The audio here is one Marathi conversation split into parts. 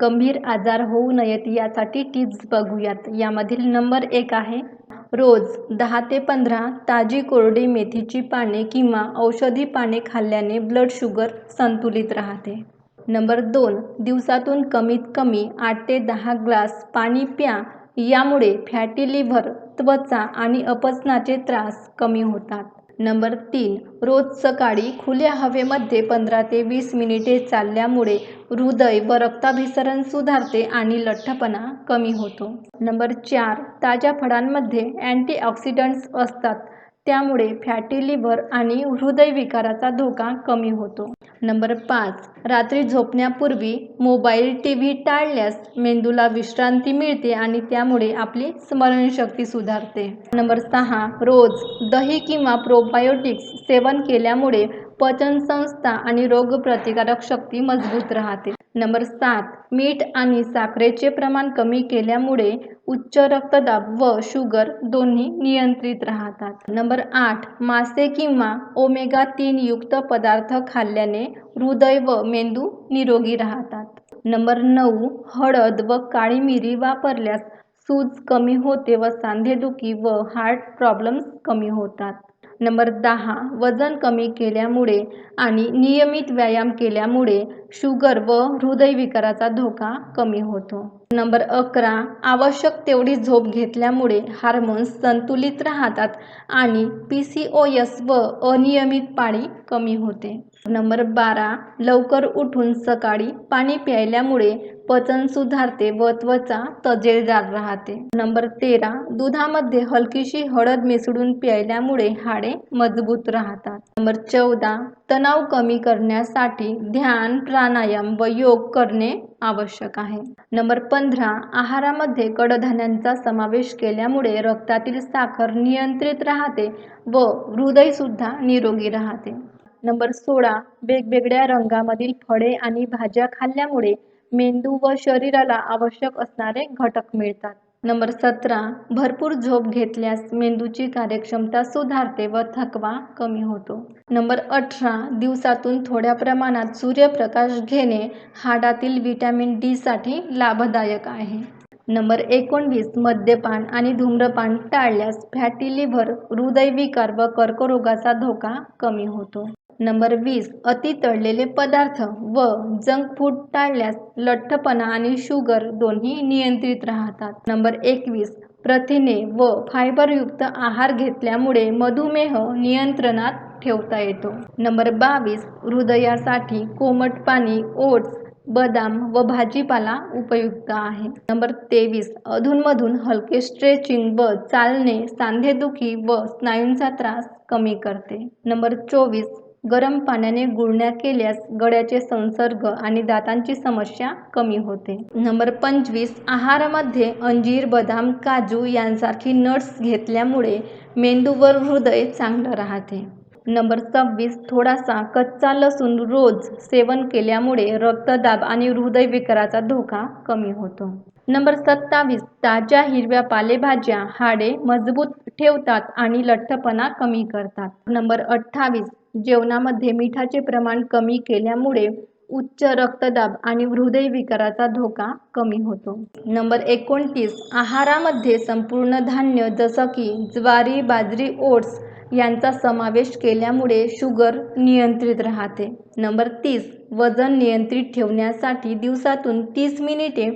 गंभीर आजार होऊ नयेत यासाठी टिप्स बघूयात. यामधील नंबर एक आहे रोज दहा ते पंधरा ताजी कोरडी मेथीची पाने किंवा औषधी पाने खाल्ल्याने ब्लड शुगर संतुलित राहते. नंबर दोन दिवसातून कमीत कमी आठ ते दहा ग्लास पाणी प्या. यामुळे फॅटी लिव्हर त्वचा आणि अपचनाचे त्रास कमी होतात. नंबर तीन रोज सकाळी खुल्या हवेमध्ये पंधरा ते वीस मिनिटे चालल्यामुळे हृदय व रक्ताभिसरण सुधारते आणि लठ्ठपणा कमी होतो. नंबर चार ताज्या फळांमध्ये अँटीऑक्सिडंट्स असतात त्यामुळे फॅटी लिव्हर आणि हृदयविकाराचा धोका कमी होतो. नंबर पाच. रात्री झोपण्यापूर्वी मोबाईल टी व्ही टाळल्यास मेंदूला विश्रांती मिळते आणि त्यामुळे आपली स्मरणशक्ती सुधारते. नंबर सहा. रोज दही किंवा प्रोबायोटिक्स सेवन केल्यामुळे पचनसंस्था आणि रोगप्रतिकारक शक्ती मजबूत राहते. नंबर सात मीठ आणि साखरेचे प्रमाण कमी केल्यामुळे उच्च रक्तदाब व शुगर दोन्ही नियंत्रित राहतात. नंबर आठ मासे किंवा ओमेगा तीन युक्त पदार्थ खाल्ल्याने हृदय व मेंदू निरोगी राहतात. नंबर नऊ हळद व काळी मिरी वापरल्यास सूज कमी होते व सांधेदुखी व हार्ट प्रॉब्लेम्स कमी होतात. नंबर दहा वजन कमी केल्यामुळे आणि नियमित व्यायाम केल्यामुळे शुगर व हृदयविकाराचा धोका कमी होतो. नंबर अकरा आवश्यक तेवढी झोप घेतल्यामुळे हार्मोन्स संतुलित राहतात आणि पी सी ओ एस व अनियमित पाळी कमी होते. नंबर बारा लवकर उठून सकाळी पाणी प्यायल्यामुळे पचन सुधारते व त्वचा तजेलदार राहते. नंबर तेरा दुधामध्ये हलकीशी हळद मिसळून प्यायल्यामुळे हाडे मजबूत राहतात. नंबर चौदा तणाव कमी करण्यासाठी ध्यान प्राणायाम व योग करणे आवश्यक आहे. नंबर पंधरा आहारामध्ये कडधान्यांचा समावेश केल्यामुळे रक्तातील साखर नियंत्रित राहते व हृदयसुद्धा निरोगी राहते. नंबर सोळा वेगवेगळ्या रंगामधील फळे आणि भाज्या खाल्ल्यामुळे मेंदू व शरीराला आवश्यक असणारे घटक मिळतात. नंबर सतरा भरपूर झोप घेतल्यास मेंदूची कार्यक्षमता सुधारते व थकवा कमी होतो. नंबर अठरा दिवसातून थोड्या प्रमाणात सूर्यप्रकाश घेणे हाडातील व्हिटॅमिन डीसाठी लाभदायक आहे. नंबर एकोणवीस मद्यपान आणि धूम्रपान टाळल्यास फॅटी लिव्हर हृदयविकार व कर्करोगाचा धोका कमी होतो. नंबर वीस अति तळलेले पदार्थ व जंक फूड टाळल्यास लठ्ठपणा आणि शुगर दोन्ही नियंत्रित राहतात. नंबर एकवीस प्रथिने व फायबरयुक्त आहार घेतल्यामुळे मधुमेह नियंत्रणात ठेवता येतो. नंबर बावीस हृदयासाठी कोमट पाणी ओट्स बदाम व भाजीपाला उपयुक्त आहे. नंबर तेवीस अधूनमधून हलके स्ट्रेचिंग व चालणे सांधेदुखी व स्नायूंचा त्रास कमी करते. नंबर चोवीस गरम पाण्याने गुळण्या केल्यास गळ्याचे संसर्ग आणि दातांची समस्या कमी होते. नंबर पंचवीस आहारामध्ये अंजीर बदाम काजू यांसारखी नट्स घेतल्यामुळे मेंदूवर हृदय चांगलं राहते. नंबर सव्वीस थोडासा कच्चा लसूण रोज सेवन केल्यामुळे रक्तदाब आणि हृदयविकाराचा धोका कमी होतो. नंबर सत्तावीस ताज्या हिरव्या पालेभाज्या हाडे मजबूत ठेवतात आणि लठ्ठपणा कमी करतात. नंबर अठ्ठावीस जेवणामध्ये मिठाचे प्रमाण कमी केल्यामुळे उच्च रक्तदाब आणि हृदयविकाराचा धोका कमी होतो. नंबर एकोणतीस आहारामध्ये संपूर्ण धान्य जसं की ज्वारी बाजरी ओट्स यांचा समावेश केल्यामुळे शुगर नियंत्रित राहते. नंबर तीस वजन नियंत्रित ठेवण्यासाठी दिवसातून तीस मिनिटे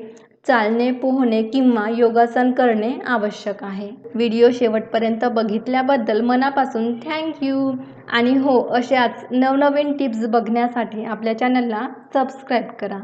चालणे पोहणे किंवा योगासन करणे आवश्यक आहे. व्हिडिओ शेवटपर्यंत बघितल्याबद्दल मनापासून थँक्यू आणि हो अशाच नवनवीन टिप्स बघण्यासाठी आपल्या चॅनलला सबस्क्राईब करा.